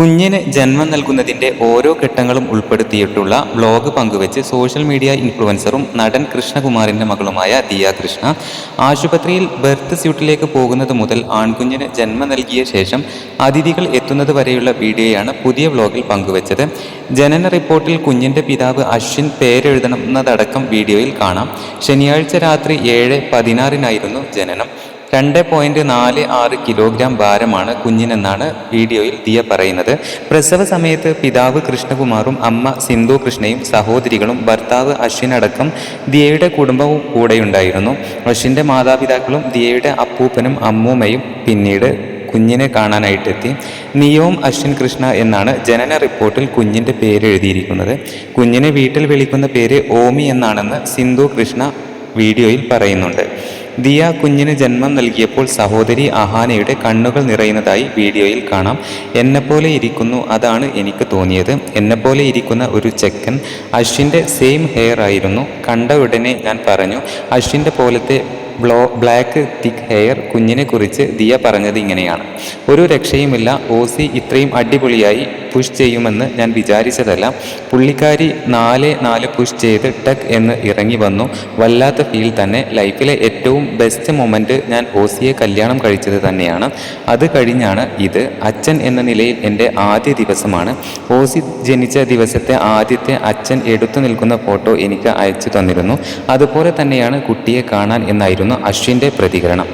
കുഞ്ഞിന് ജന്മം നൽകുന്നതിന്റെ ഓരോ ഘട്ടങ്ങളും ഉൾപ്പെടുത്തിയിട്ടുള്ള ബ്ലോഗ് പങ്കുവെച്ച് സോഷ്യൽ മീഡിയ ഇൻഫ്ലുവൻസറും നടൻ കൃഷ്ണകുമാറിന്റെ മകളുമായ ദിയ കൃഷ്ണ ആശുപത്രിയിൽ ബർത്ത് സ്യൂട്ടിലേക്ക് പോകുന്നത് മുതൽ ആൺകുഞ്ഞിന് ജന്മം നൽകിയ ശേഷം അതിഥികൾ എത്തുന്നത് വരെയുള്ള വീഡിയോയാണ് പുതിയ ബ്ലോഗിൽ പങ്കുവച്ചത്. ജനന റിപ്പോർട്ടിൽ കുഞ്ഞിന്റെ പിതാവ് അശ്വിൻ പേരെഴുതണമെന്നതടക്കം വീഡിയോയിൽ കാണാം. ശനിയാഴ്ച രാത്രി ഏഴ് പതിനാറിനായിരുന്നു ജനനം. രണ്ട് പോയിന്റ് നാല് ആറ് കിലോഗ്രാം ഭാരമാണ് കുഞ്ഞിനെന്നാണ് വീഡിയോയിൽ ദിയ പറയുന്നത്. പ്രസവ സമയത്ത് പിതാവ് കൃഷ്ണകുമാറും അമ്മ സിന്ധു കൃഷ്ണയും സഹോദരികളും ഭർത്താവ് അശ്വിൻ അടക്കം ദിയയുടെ കുടുംബവും കൂടെയുണ്ടായിരുന്നു. അശ്വിന്റെ മാതാപിതാക്കളും ദിയയുടെ അപ്പൂപ്പനും അമ്മൂമ്മയും പിന്നീട് കുഞ്ഞിനെ കാണാനായിട്ടെത്തി. നിയോം അശ്വിൻ കൃഷ്ണ എന്നാണ് ജനന റിപ്പോർട്ടിൽ കുഞ്ഞിന്റെ പേര് എഴുതിയിരിക്കുന്നത് കുഞ്ഞിനെ വീട്ടിൽ വിളിക്കുന്ന പേര് ഓമി എന്നാണെന്ന് സിന്ധു കൃഷ്ണ വീഡിയോയിൽ പറയുന്നുണ്ട്. ദിയ കുഞ്ഞിന് ജന്മം നൽകിയപ്പോൾ സഹോദരി അഹാനയുടെ കണ്ണുകൾ നിറയുന്നതായി വീഡിയോയിൽ കാണാം. എന്നെപ്പോലെ ഇരിക്കുന്നു അതാണ് എനിക്ക് തോന്നിയത്. എന്നെപ്പോലെ ഇരിക്കുന്ന ഒരു ചെക്കൻ അശ്വിന്റെ സെയിം ഹെയർ ആയിരുന്നു. കണ്ട ഉടനെ ഞാൻ പറഞ്ഞു അശ്വിന്റെ പോലത്തെ ബ്ലോ ബ്ലാക്ക് തിക്ക് ഹെയർ കുഞ്ഞിനെ കുറിച്ച് ദിയ പറഞ്ഞത് ഇങ്ങനെയാണ്. ഒരു രക്ഷയുമില്ല ഓസി ഇത്രയും അടിപൊളിയായി പുഷ് ചെയ്യുമെന്ന് ഞാൻ വിചാരിച്ചതല്ല. പുള്ളിക്കാരി നാല് നാല് പുഷ് ചെയ്ത് ടക്ക് എന്ന് ഇറങ്ങി വന്നു. വല്ലാത്ത ഫീൽ തന്നെ ലൈഫിലെ ഏറ്റവും ബെസ്റ്റ് മൊമെന്റ് ഞാൻ ഓസിയെ കല്യാണം കഴിച്ചത് തന്നെയാണ്. അത് കഴിഞ്ഞാണ് ഇത് അച്ഛൻ എന്ന നിലയിൽ എന്റെ ആദ്യ ദിവസമാണ്. ഓസി ജനിച്ച ദിവസത്തെ ആദ്യത്തെ അച്ഛൻ എടുത്തു നിൽക്കുന്ന ഫോട്ടോ എനിക്ക് അയച്ചു തന്നിരുന്നു. അതുപോലെ തന്നെയാണ് കുട്ടിയെ കാണാൻ എന്നായിരുന്നു അശ്വിന്റെ പ്രതികരണം.